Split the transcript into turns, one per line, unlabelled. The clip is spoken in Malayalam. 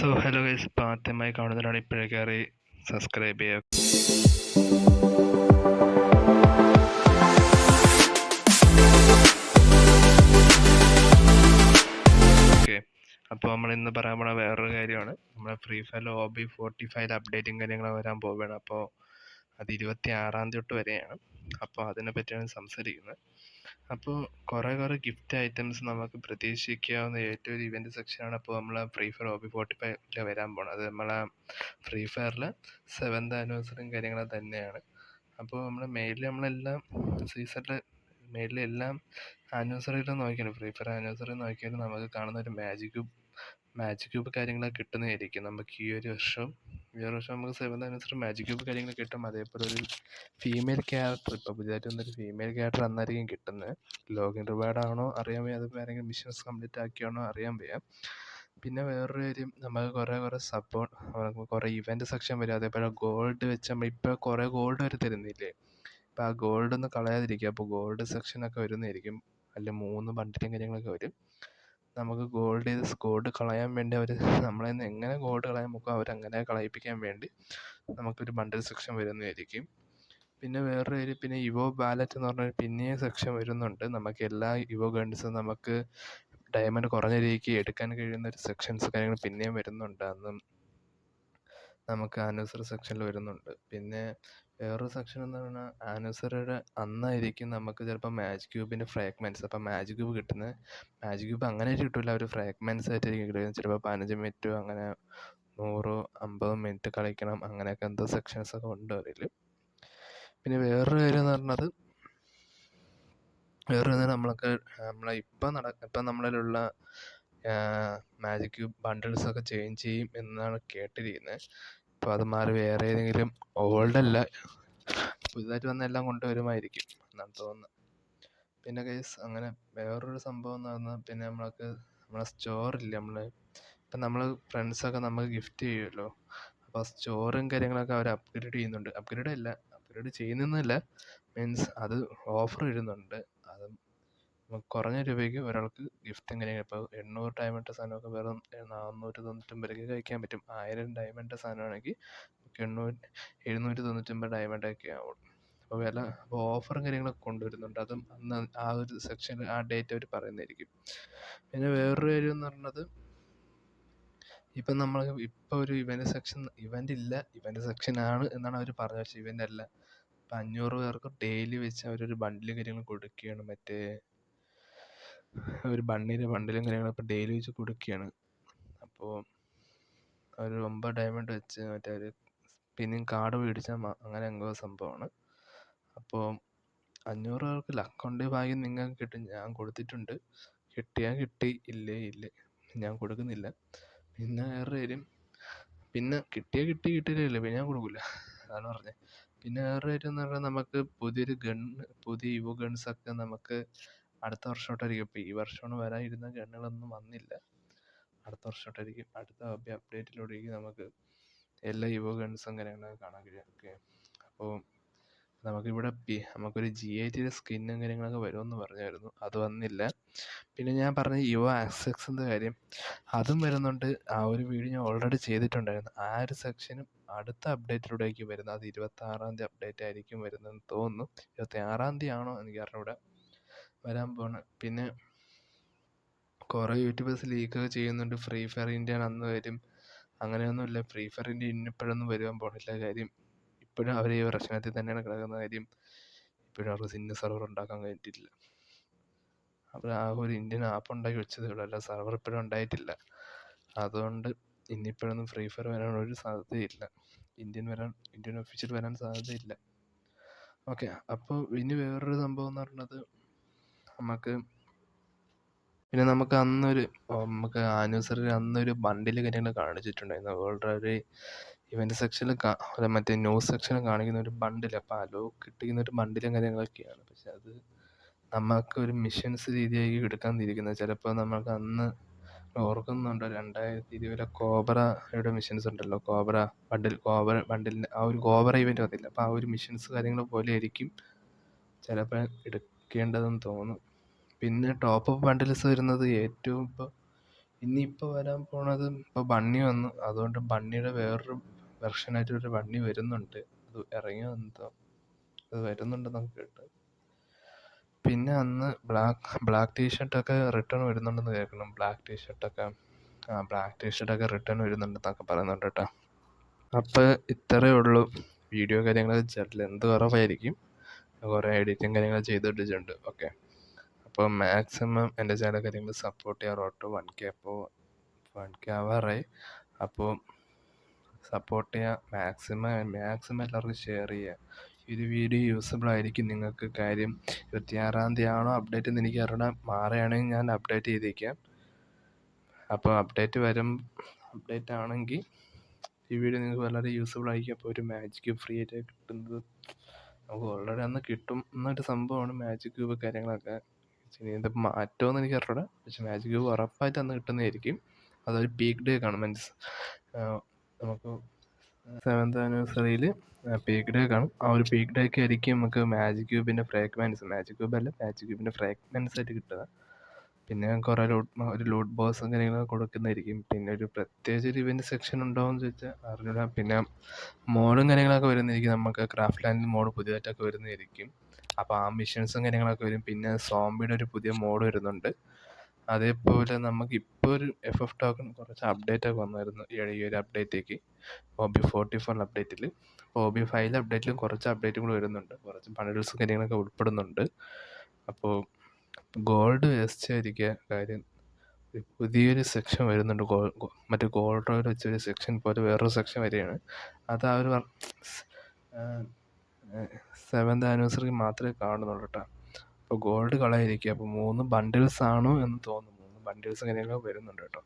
സോ ഹലോ ഗൈസ് ഇപ്പോൾ ആദ്യമായി കാണുന്നവരാണ് ഇപ്പോഴേ കയറി സബ്സ്ക്രൈബ് ചെയ്യുക ഓക്കെ അപ്പോൾ നമ്മൾ ഇന്ന് പറയാൻ പോണ വേറൊരു കാര്യമാണ്. നമ്മുടെ Free Fire O B forty five അപ്ഡേറ്റും കാര്യങ്ങളും വരാൻ പോവുകയാണ്. അപ്പോൾ അത് ഇരുപത്തി ആറാം തീയതി തൊട്ട് വരെയാണ്. അപ്പോൾ അതിനെ പറ്റിയാണ് സംസാരിക്കുന്നത്. അപ്പോൾ കുറേ കുറേ ഗിഫ്റ്റ് ഐറ്റംസ് നമുക്ക് പ്രതീക്ഷിക്കാവുന്ന ഏറ്റവും ഒരു ഇവന്റ് സെക്ഷനാണ് അപ്പോൾ നമ്മൾ Free Fire O B forty ഫൈവിൽ വരാൻ പോണത്. അത് നമ്മളെ ഫ്രീ ഫയറിൽ സെവൻത് ആനിവേഴ്സറിയും കാര്യങ്ങളും തന്നെയാണ്. അപ്പോൾ നമ്മൾ മെയിലിൽ നമ്മളെല്ലാം സീസണിൽ മെയിലിൽ എല്ലാം ആനിവേഴ്സറിയിൽ നോക്കിയാണ്. ഫ്രീ ഫയർ ആനിവേഴ്സറി നോക്കിയാൽ നമുക്ക് കാണുന്ന ഒരു മാജിക് ക്യൂബ് മാജിക് ക്യൂബ് കാര്യങ്ങളൊക്കെ കിട്ടുന്നതായിരിക്കും. നമുക്ക് ഈ ഒരു വർഷം ഈ പക്ഷേ നമുക്ക് സെവൻ ആനിവേഴ്സറി മാജിക് ക്യൂബ് കാര്യങ്ങൾ കിട്ടും. അതേപോലെ ഒരു ഫീമെയിൽ ക്യാരക്ടർ ഇപ്പോൾ പുതിയതായിട്ട് വന്നൊരു ഫീമെയിൽ ക്യാരക്ടർ അന്നായിരിക്കും കിട്ടുന്നത്. ലോഗിൻ റിവാർഡ് ആണോ അറിയാൻ വയ്യ. അത് ആരെങ്കിലും മിഷൻസ് കംപ്ലീറ്റ് ആക്കിയാണോ അറിയാൻ വയ്യ. പിന്നെ വേറൊരു കാര്യം നമുക്ക് കുറേ കുറേ സപ്പോർട്ട് കുറേ ഇവന്റ് സെക്ഷൻ വരും. അതേപോലെ ഗോൾഡ് വെച്ച് നമ്മൾ ഇപ്പോൾ കുറേ ഗോൾഡ് വരെ തരുന്നില്ലേ? അപ്പോൾ ആ ഗോൾഡ് ഒന്ന് കളയാതിരിക്കുക. അപ്പോൾ ഗോൾഡ് സെക്ഷനൊക്കെ വരുന്നതായിരിക്കും. അതിൽ മൂന്ന് ബണ്ടിലും കാര്യങ്ങളൊക്കെ വരും. നമുക്ക് ഗോൾഡ് ഗോൾഡ് കളയാൻ വേണ്ടി അവർ നമ്മളെ എങ്ങനെ ഗോൾഡ് കളയാൻ നോക്കുക അവരങ്ങനെ കളയിപ്പിക്കാൻ വേണ്ടി നമുക്കൊരു ബണ്ടിൽ സെക്ഷൻ വരുന്നതായിരിക്കും. പിന്നെ വേറൊരു കാര്യം പിന്നെ ഇവോ ബാലറ്റ് എന്ന് പറഞ്ഞൊരു പിന്നെയും സെക്ഷൻ വരുന്നുണ്ട്. നമുക്ക് എല്ലാ ഇവോ ഗൺസും നമുക്ക് ഡയമണ്ട് കുറഞ്ഞ രീതിക്ക് എടുക്കാൻ കഴിയുന്ന ഒരു സെക്ഷൻസ് കാര്യങ്ങൾ പിന്നെയും വരുന്നുണ്ട്. അന്നും നമുക്ക് ആനിവേഴ്സറി സെക്ഷനിൽ വരുന്നുണ്ട്. പിന്നെ വേറൊരു സെക്ഷൻ എന്ന് പറഞ്ഞാൽ ആനിവേഴ്സറിയുടെ അന്നായിരിക്കും നമുക്ക് ചിലപ്പോൾ മാജിക് ക്യൂബിന്റെ ഫ്രാഗ്മെന്റ്സ് അപ്പോൾ മാജിക് ക്യൂബ് കിട്ടുന്നത് മാജിക് ക്യൂബ് അങ്ങനെ കിട്ടില്ല ഒരു ഫ്രാഗ്മെന്റ്സ് ആയിട്ടായിരിക്കും കിട്ടുന്നത്. ചിലപ്പോൾ പതിനഞ്ച് മിനിറ്റ് അങ്ങനെ നൂറോ അമ്പതോ മിനിറ്റ് കളിക്കണം. അങ്ങനെയൊക്കെ എന്തോ സെക്ഷൻസ് ഒക്കെ ഉണ്ട് അതിൽ പിന്നെ വേറൊരു കാര്യം എന്ന് പറഞ്ഞത് കാര്യം നമ്മളൊക്കെ നമ്മളെ ഇപ്പം നട ഇപ്പം നമ്മളിലുള്ള മാജിക് ക്യൂബ് ബണ്ടിൽസ് ഒക്കെ ചേഞ്ച് ചെയ്യും എന്നാണ് കേട്ടിരിക്കുന്നത് അപ്പോൾ അത് മാറി വേറെ ഏതെങ്കിലും ഓൾഡ് അല്ല പുതുതായിട്ട് വന്ന എല്ലാം കൊണ്ടുവരുമായിരിക്കും എന്നാണ് തോന്നുന്നത് പിന്നെ കേസ് അങ്ങനെ വേറൊരു സംഭവം എന്ന് പറഞ്ഞാൽ പിന്നെ നമ്മൾക്ക് നമ്മളെ സ്റ്റോറില്ലേ നമ്മൾ ഇപ്പം നമ്മൾ ഫ്രണ്ട്സൊക്കെ നമുക്ക് ഗിഫ്റ്റ് ചെയ്യുമല്ലോ അപ്പോൾ സ്റ്റോറും കാര്യങ്ങളൊക്കെ അവർ അപ്ഗ്രേഡ് ചെയ്യുന്നുണ്ട്. അപ്ഗ്രേഡ് അല്ല അപ്ഗ്രേഡ് ചെയ്യുന്നൊന്നുമല്ല. മീൻസ് അത് ഓഫർ വരുന്നുണ്ട് അത് കുറഞ്ഞ രൂപയ്ക്ക് ഒരാൾക്ക് ഗിഫ്റ്റും കാര്യങ്ങൾ ഇപ്പോൾ എണ്ണൂറ് ഡയമണ്ട് സാധനമൊക്കെ വെറും നാനൂറ്റി തൊണ്ണൂറ്റൊമ്പത് രൂപയ്ക്ക് കഴിക്കാൻ പറ്റും. ആയിരം ഡയമണ്ട് സാധനമാണെങ്കിൽ നമുക്ക് എണ്ണൂറ് എഴുന്നൂറ്റി തൊണ്ണൂറ്റൊമ്പത് ഡയമണ്ടൊക്കെ ആവും. അപ്പോൾ വില അപ്പോൾ ഓഫറും കാര്യങ്ങളൊക്കെ കൊണ്ടുവരുന്നുണ്ട്. അതും അന്ന് ആ ഒരു സെക്ഷനിൽ ആ ഡേറ്റ് അവർ പറയുന്നതായിരിക്കും. പിന്നെ വേറൊരു കാര്യം എന്ന് പറയുന്നത് ഇപ്പം നമ്മൾ ഇപ്പോൾ ഒരു ഇവന്റ് സെക്ഷൻ ഇവന്റ് ഇല്ല. ഇവന്റ് ആണ് എന്നാണ് അവർ പറഞ്ഞത്. പക്ഷേ ഇവന്റ് അല്ല. ഇപ്പം അഞ്ഞൂറ് പേർക്ക് ഡെയിലി വെച്ച് അവരൊരു ബണ്ടിൽ കാര്യങ്ങളും കൊടുക്കുകയാണ്. മറ്റേ ഒരു ബണ്ണിന് ബണ്ടിലും കാര്യങ്ങളും ഇപ്പോൾ ഡെയിലി വെച്ച് കൊടുക്കുകയാണ്. അപ്പോൾ ഒരു ഒമ്പത് ഡയമണ്ട് വെച്ച് മറ്റേ ഒരു പിന്നെയും കാർഡ് മേടിച്ചാൽ അങ്ങനെ എന്തോ സംഭവമാണ്. അപ്പോൾ അഞ്ഞൂറ് പേർക്ക് ലക്കുണ്ട് ഭാഗ്യം നിങ്ങൾക്ക് കിട്ടും ഞാൻ കൊടുത്തിട്ടുണ്ട്. കിട്ടിയാൽ കിട്ടി ഇല്ലേ ഇല്ല. ഞാൻ കൊടുക്കുന്നില്ല. പിന്നെ വേറെ കാര്യം പിന്നെ കിട്ടിയാൽ കിട്ടി കിട്ടിയില്ല പിന്നെ ഞാൻ കൊടുക്കില്ല. അതാണ് പറഞ്ഞത്. പിന്നെ വേറെ കാര്യം എന്ന് പറഞ്ഞാൽ നമുക്ക് പുതിയൊരു ഗൺ പുതിയ യുവ ഗൺസൊക്കെ നമുക്ക് അടുത്ത വർഷത്തോട്ടായിരിക്കും ഇപ്പോൾ ഈ വർഷമാണ് വരാനിരുന്ന ഗണ്ണുകളൊന്നും വന്നില്ല. അടുത്ത വർഷത്തോട്ടായിരിക്കും അടുത്ത അപ്ഡേറ്റിലൂടെയായിരിക്കും നമുക്ക് എല്ലാ യുവ ഗൺസും കാര്യങ്ങളൊക്കെ കാണാൻ കഴിയും ഓക്കെ. അപ്പോൾ നമുക്കിവിടെ പി നമുക്കൊരു ജി ഐ ടിയുടെ സ്കിന്നും കാര്യങ്ങളൊക്കെ വരുമെന്ന് പറഞ്ഞായിരുന്നു. അത് വന്നില്ല. പിന്നെ ഞാൻ പറഞ്ഞ യുവ ആക്സെക്സിന്റെ കാര്യം. അതും വരുന്നുണ്ട്. ആ ഒരു വീഡിയോ ഞാൻ ഓൾറെഡി ചെയ്തിട്ടുണ്ടായിരുന്നു. ആ ഒരു സെക്ഷനും അടുത്ത അപ്ഡേറ്റിലൂടെയായിരിക്കും വരുന്നത്. അത് ഇരുപത്താറാം തീയതി അപ്ഡേറ്റ് ആയിരിക്കും വരുന്നതെന്ന് തോന്നുന്നു. ഇരുപത്തി ആറാം തീയതി ആണോ എനിക്ക് അറിഞ്ഞൂടാ വരാൻ പോണ. പിന്നെ കുറേ യൂട്യൂബേഴ്സ് ലീക്കൊക്കെ ചെയ്യുന്നുണ്ട്. ഫ്രീ ഫയർ ഇന്ത്യ അന്ന് വരും. അങ്ങനെയൊന്നുമില്ല. ഫ്രീ ഫയർ ഇന്ത്യ ഇന്നിപ്പോഴൊന്നും വരുവാൻ പോണില്ല കാര്യം. ഇപ്പോഴും അവർ ഈ പ്രശ്നത്തിൽ തന്നെയാണ് കിടക്കുന്ന കാര്യം. ഇപ്പോഴും അവർക്ക് സിന്ന സെർവർ ഉണ്ടാക്കാൻ കഴിഞ്ഞിട്ടില്ല. അവർ ആ ഒരു ഇന്ത്യൻ ആപ്പ് ഉണ്ടാക്കി വെച്ചതേ ഉള്ളൂ. അല്ല സെർവർ ഇപ്പോഴും ഉണ്ടായിട്ടില്ല. അതുകൊണ്ട് ഇന്നിപ്പോഴൊന്നും ഫ്രീ ഫയർ വരാനുള്ള ഒരു സാധ്യതയില്ല. ഇന്ത്യൻ വരാൻ ഇന്ത്യൻ ഒഫീഷ്യൽ വരാൻ സാധ്യതയില്ല. ഓക്കെ. അപ്പോൾ ഇനി വേറൊരു സംഭവം എന്ന് പറയുന്നത് നമുക്ക് പിന്നെ നമുക്ക് അന്നൊരു നമുക്ക് ആനിവേഴ്സറി അന്നൊരു ബണ്ടിൽ കാര്യങ്ങൾ കാണിച്ചിട്ടുണ്ടായിരുന്നു. ഓൾറെഡി ഇവന്റ് സെക്ഷനിൽ മറ്റേ ന്യൂസ് സെക്ഷനിൽ കാണിക്കുന്ന ഒരു ബണ്ടിൽ അപ്പോൾ അലോ കിട്ടിക്കുന്ന ഒരു ബണ്ടിലും കാര്യങ്ങളൊക്കെയാണ്. പക്ഷെ അത് നമുക്ക് ഒരു മിഷൻസ് രീതിയായി എടുക്കാൻ തിരിക്കുന്നത് ചിലപ്പോൾ നമുക്ക് അന്ന് ഓർക്കുന്നുണ്ടോ രണ്ടായിരത്തി ഇരുപതിലെ കോബ്രയുടെ മിഷൻസ് ഉണ്ടല്ലോ. കോബ്ര ബണ്ടിൽ കോബ്ര ബണ്ടിലിന്റെ ആ ഒരു കോബ്ര ഇവന്റ് വന്നില്ല? അപ്പോൾ ആ ഒരു മിഷൻസ് കാര്യങ്ങൾ പോലെ ആയിരിക്കും ചിലപ്പോൾ എടുക്കേണ്ടതെന്ന് തോന്നുന്നു. പിന്നെ ടോപ്പ് അപ്പ് ബണ്ടിൽസ് വരുന്നത് ഏറ്റവും ഇപ്പോൾ ഇനിയിപ്പോൾ വരാൻ പോണത് ഇപ്പോൾ ബണ്ണി വന്നു. അതുകൊണ്ട് ബണ്ണിയുടെ വേറൊരു വെർഷനായിട്ട് ഒരു ബണ്ണി വരുന്നുണ്ട്. അത് ഇറങ്ങിയോ എന്തോ? അത് വരുന്നുണ്ടെന്ന് കേട്ട്. പിന്നെ അന്ന് ബ്ലാക്ക് ബ്ലാക്ക് ടീഷർട്ടൊക്കെ റിട്ടേൺ വരുന്നുണ്ടെന്ന് കേൾക്കണം ബ്ലാക്ക് ടീഷർട്ടൊക്കെ ആ ബ്ലാക്ക് ടീഷർട്ടൊക്കെ റിട്ടേൺ വരുന്നുണ്ടെന്നൊക്കെ പറയുന്നുണ്ട് കേട്ടോ. അപ്പോൾ ഇത്രയേ ഉള്ളൂ. വീഡിയോ കാര്യങ്ങൾ എന്ത് കുറവായിരിക്കും കുറേ എഡിറ്റിങ് കാര്യങ്ങൾ ചെയ്തിട്ടിട്ടുണ്ട് ഓക്കെ അപ്പോൾ മാക്സിമം എന്റെ ചാനൽ സപ്പോർട്ട് ചെയ്യാറോട്ടോ വൺ കെ അപ്പോൾ വൺ കെ ആവാറായി. അപ്പോൾ സപ്പോർട്ട് ചെയ്യുക മാക്സിമം മാക്സിമം എല്ലാവർക്കും ഷെയർ ചെയ്യുക ഇത് വീഡിയോ യൂസബിൾ ആയിരിക്കും. നിങ്ങൾക്ക് കാര്യം ഇരുപത്തിയാറാം തീയതി ആണോ അപ്ഡേറ്റ് എന്ന് എനിക്ക് അറിയണം. മാറുകയാണെങ്കിൽ ഞാൻ അപ്ഡേറ്റ് ചെയ്തേക്കാം. അപ്പോൾ അപ്ഡേറ്റ് വരും അപ്ഡേറ്റ് ആണെങ്കിൽ ഈ വീഡിയോ നിങ്ങൾക്ക് വളരെ യൂസ്ഫുൾ ആയിരിക്കും. അപ്പോൾ ഒരു മാജിക് ഫ്രീ ആയിട്ട് കിട്ടുന്നത് നമുക്ക് ഓൾറെഡി അന്ന് കിട്ടും. എന്നൊരു സംഭവമാണ് മാജിക് ക്യൂബ് കാര്യങ്ങളൊക്കെ. ഇനി ഇത് മാറ്റമെന്ന് എനിക്ക് അറിയില്ല പക്ഷേ മാജിക് ക്യൂബ് ഉറപ്പായിട്ട് അന്ന് കിട്ടുന്നതായിരിക്കും. അതൊരു പീക്ക് ഡേ കാണും. മീൻസ് നമുക്ക് സെവൻത് ആനിവേഴ്സറിയിൽ പീക്ക് ഡേ കാണും. ആ ഒരു പീക്ക് ഡേക്ക് ആയിരിക്കും നമുക്ക് മാജിക് ക്യൂബിന്റെ ഫ്രാഗ്മെന്റ്സ് മാജിക് ക്യൂബ് അല്ല മാജിക് ക്യൂബിന്റെ ഫ്രാഗ്മെന്റ്സ് ആയിട്ട് കിട്ടുക. പിന്നെ കുറേ ലോട്ട് ഒരു ലോഡ് ബോക്സും കാര്യങ്ങളൊക്കെ കൊടുക്കുന്നതായിരിക്കും. പിന്നെ ഒരു പ്രത്യേകിച്ച് ഒരു ഇവന്റ് സെക്ഷൻ ഉണ്ടോയെന്ന് ചോദിച്ചാൽ അറിഞ്ഞൂടാ. പിന്നെ മോഡും കാര്യങ്ങളൊക്കെ വരുന്നതായിരിക്കും. നമുക്ക് ക്രാഫ്റ്റ് ലാൻഡിൽ മോഡ് പുതിയതായിട്ടൊക്കെ വരുന്നതായിരിക്കും. അപ്പോൾ ആ മിഷൻസും കാര്യങ്ങളൊക്കെ വരും. പിന്നെ സോംബിയുടെ ഒരു പുതിയ മോഡ് വരുന്നുണ്ട്. അതേപോലെ നമുക്ക് ഇപ്പോൾ ഒരു എഫ് എഫ് ടോക്കൺ കുറച്ച് അപ്ഡേറ്റ് ഒക്കെ വന്നായിരുന്നു ഈ ഒരു അപ്ഡേറ്റേക്ക് ഒ ബി ഫോർട്ടി ഫോർ അപ്ഡേറ്റിൽ ഒ ബി ഫൈവ് അപ്ഡേറ്റിലും കുറച്ച് അപ്ഡേറ്റും വരുന്നുണ്ട്. കുറച്ച് ബണ്ടിൽസും കാര്യങ്ങളൊക്കെ ഉൾപ്പെടുന്നുണ്ട്. അപ്പോൾ ഗോൾഡ് വേസ്റ്റ് ആയിരിക്കുക കാര്യം. പുതിയൊരു സെക്ഷൻ വരുന്നുണ്ട്. ഗോൾ മറ്റേ ഗോൾഡ് റോയിൽ വെച്ചൊരു സെക്ഷൻ പോലെ വേറൊരു സെക്ഷൻ വരികയാണ്. അത് ആ ഒരു സെവൻത് ആനിവേഴ്സറി മാത്രമേ കാണുന്നുള്ളൂ കേട്ടോ അപ്പോൾ ഗോൾഡ് കളയായിരിക്കുക അപ്പോൾ മൂന്ന് ബണ്ടിൽസ് ആണോ എന്ന് തോന്നുന്നു. മൂന്ന് ബണ്ടിൽസ് കാര്യങ്ങളൊക്കെ വരുന്നുണ്ട് കേട്ടോ